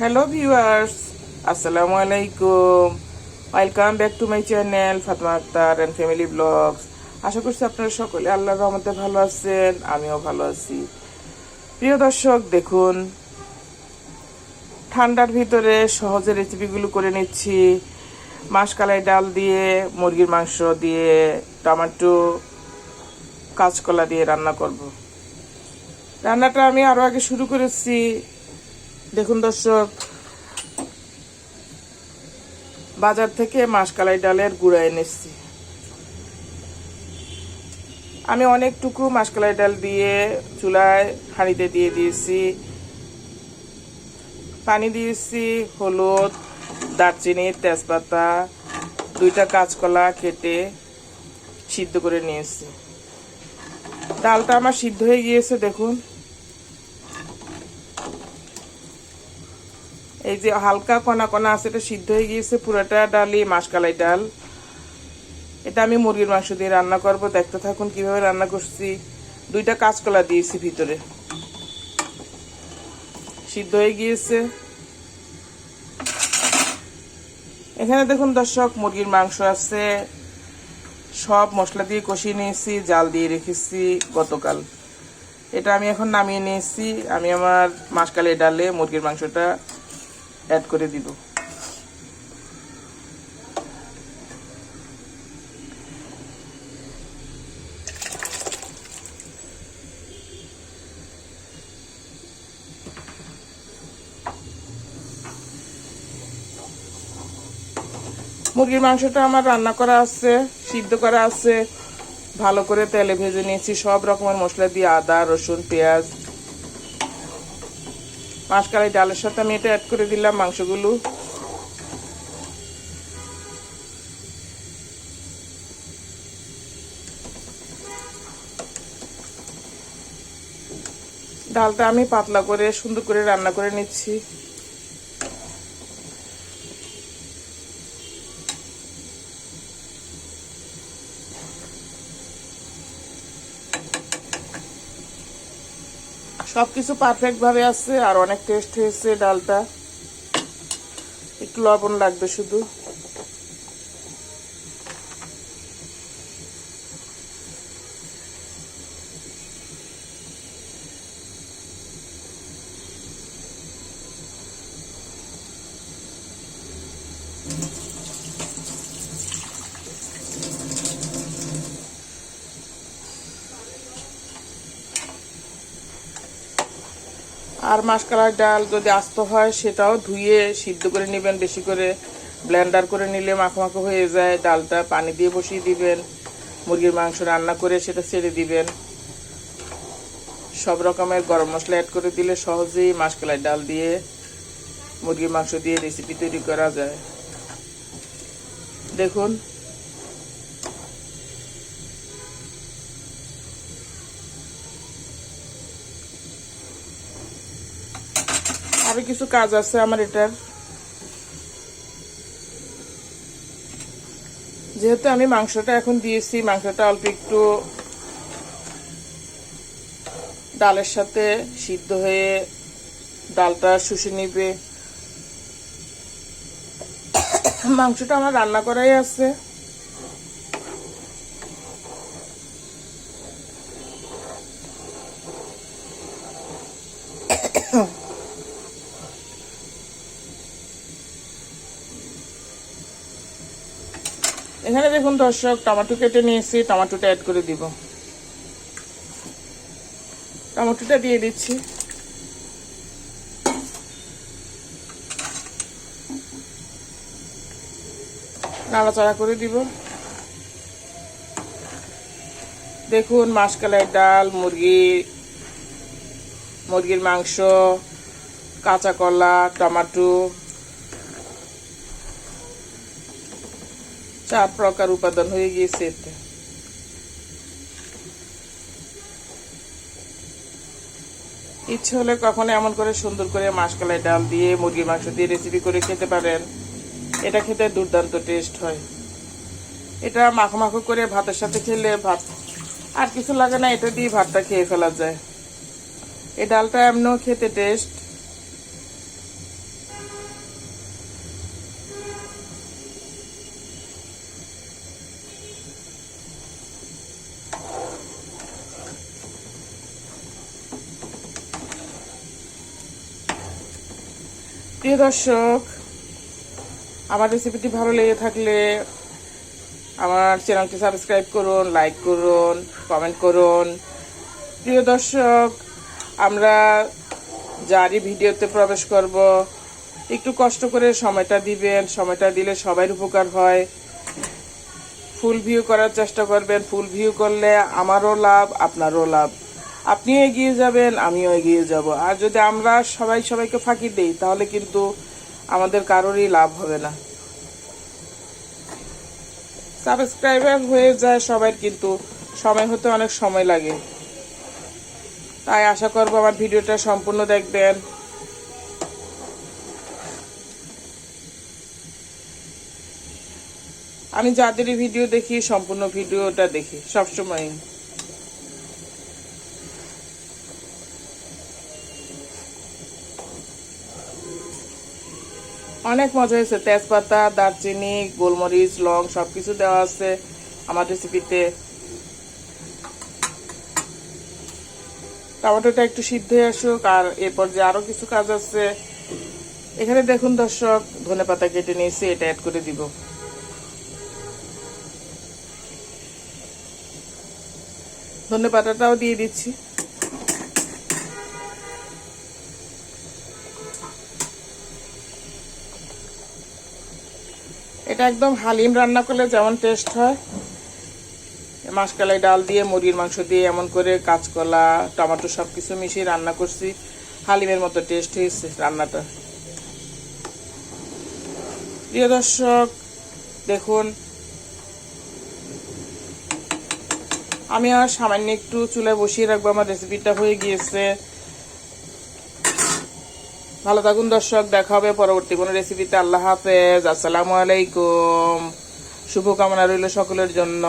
Hello viewers আসসালামু আলাইকুম welcome back to my channel Fatma Akter and family vlogs আশা করছি আপনারা সকলে আল্লাহর রহমতে ভালো আছেন, আমিও ভালো আছি। প্রিয় দর্শক, দেখুন, ঠান্ডার ভিতরে সহজে রেসিপিগুলো করে নিচ্ছি। মাসকালাই ডাল দিয়ে, মুরগির মাংস দিয়ে, টমেটো, কাঁচকলা দিয়ে রান্না করব। রান্নাটা আমি আরও আগে শুরু করেছি। দেখুন দর্শক, বাজার থেকে মাসকালাই ডালের গুঁড়া এনেছি আমি অনেকটুকু মাসকালাই ডাল দিয়ে চুলায় হাঁড়িতে দিয়ে দিয়েছি। পানি দিয়েছি, হলুদ, দারচিনি, তেজপাতা, দুইটা কাঁচকলা কেটে সিদ্ধ করে নিয়েছি। ডালটা আমার সিদ্ধ হয়ে গিয়েছে, দেখুন। এই যে হালকা কণা কণা আছে, এটা সিদ্ধ হয়ে গিয়েছে, পুরোটা ডালই মাসকালাই ডাল। এটা আমি মুরগির মাংস দিয়ে রান্না করব। দেখতে থাকুন কীভাবে রান্না করছি। দুইটা কাঁচকলা দিয়েছি ভিতরে। সিদ্ধ হয়ে গিয়েছে। এখানে দেখুন দর্শক, মুরগির মাংস আছে। সব মশলা দিয়ে কষিয়ে নিয়েছি, জাল দিয়ে রেখেছি গতকাল। এটা আমি এখন নামিয়ে নিয়েছি। আমি আমার মাসকালে ডালে মুরগির মাংসটা অ্যাড করে দিব মুরগির মাংসটা আমার রান্না করা আছে, সিদ্ধ করা আছে। ভালো করে তেলে ভেজে নিয়েছি, সব রকমের মশলা দিয়ে আদা, রসুন, পেঁয়াজ। মাসকালাই ডালের সাথে আমি এটা অ্যাড করে দিলাম মাংসগুলো। ডালটা আমি পাতলা করে সুন্দর করে রান্না করে নিচ্ছি। সবকিছু পারফেক্ট ভাবে আছে আর অনেক টেস্ট হয়েছে ডালটা। একটু লবণ লাগবে শুধু। আর মাসকালার ডাল যদি আস্ত হয়, সেটাও ধুয়ে সিদ্ধ করে নেবেন, বেশি করে ব্লেন্ডার করে নিলে মাখো মাখো হয়ে যায়। ডালটা পানি দিয়ে বসিয়ে দিবেন, মুরগির মাংস রান্না করে সেটা ছেড়ে দিবেন। সব রকমের গরম মশলা অ্যাড করে দিলে সহজেই মাসকালাই ডাল দিয়ে মুরগির মাংস দিয়ে রেসিপি তৈরি করা যায়। দেখুন আরও কিছু কাজ আছে আমার এটার। যেহেতু আমি মাংসটা এখন দিয়েছি, মাংসটা অল্প একটু ডালের সাথে সিদ্ধ হয়ে ডালটা শুষে নিবে। মাংসটা আমার রান্না করাই আছে। এখানে দেখুন দর্শক, টমেটো কেটে নিয়েছি, টমেটোটা অ্যাড করে দিব। টমেটোটা দিয়ে দিচ্ছি। নাড়াচাড়া করে দিব। দেখুন মাসকালাই ডাল, মুরগি, মুরগির মাংস, কাঁচা কলা, টমাটো চার প্রকার উপাদান হয়ে গিয়েছে এতে। ইচ্ছে হলে কখনো এমন করে সুন্দর করে মাসকালাই ডাল দিয়ে মুরগির মাংস দিয়ে রেসিপি করে খেতে পারেন। এটা খেতে দুর্দান্ত টেস্ট হয়। এটা মাখো মাখো করে ভাতের সাথে খেলে ভাত আর কিছু লাগে না, এটা দিয়ে ভাতটা খেয়ে ফেলা যায়। এই ডালটা এমনিও খেতে টেস্ট প্রিয় দর্শক, আমার রেসিপিটি ভালো লেগে থাকলে আমার চ্যানেলটি সাবস্ক্রাইব করুন লাইক করুন কমেন্ট করুন। প্রিয় দর্শক, আমরা যারই ভিডিওতে প্রবেশ করব। একটু কষ্ট করে সময়টা দিবেন, সময়টা দিলে সবার উপকার হয়। ফুল ভিউ করার চেষ্টা করবেন ফুল ভিউ করলে আমারও লাভ, আপনারও লাভ। আপনিও এগিয়ে যাবেন, আমিও এগিয়ে যাব। আর যদি আমরা সবাই সবাইকে ফাঁকি দেই, তাহলে কিন্তু আমাদের কারোরই লাভ হবে না। সাবস্ক্রাইবার হয়ে যায় সবার কিন্তু সময় হতে অনেক সময় লাগে। তাই আশা করব আমার ভিডিওটা সম্পূর্ণ দেখবেন। আমি যাদেরই ভিডিও দেখি, সম্পূর্ণ ভিডিওটা দেখি সবসময় অনেক মজা হয়েছে। তেজপাতা, দারচিনি, গোলমরিচ, লং সবকিছু দেওয়া আছে আমার রেসিপিতে টমেটোটা একটু সিদ্ধ হয়ে আসুক আর এরপর যে আরও কিছু কাজ আছে। এখানে দেখুন দর্শক, ধনে পাতা কেটে নিয়েছি, এটা অ্যাড করে দিব। ধনে পাতাটাও দিয়ে দিচ্ছি। এটা একদম হালিম রান্না করলে যেমন টেস্ট হয়। মাসকালাই ডাল দিয়ে, মুরগির মাংস দিয়ে এমন করে কাঁচকলা, টমেটো সব কিছু মিশিয়ে রান্না করছি। হালিমের মতো টেস্ট হয়েছে রান্নাটা। প্রিয় দর্শক, দেখুন। আমি আর সামান্য একটু চুলায় বসিয়ে রাখব, আমার রেসিপিটা হয়ে গিয়েছে। ভালো থাকুন দর্শক, দেখা হবে পরবর্তী কোনো রেসিপিতে আল্লাহ হাফেজ, আসসালামু আলাইকুম। শুভকামনা রইল সকলের জন্য।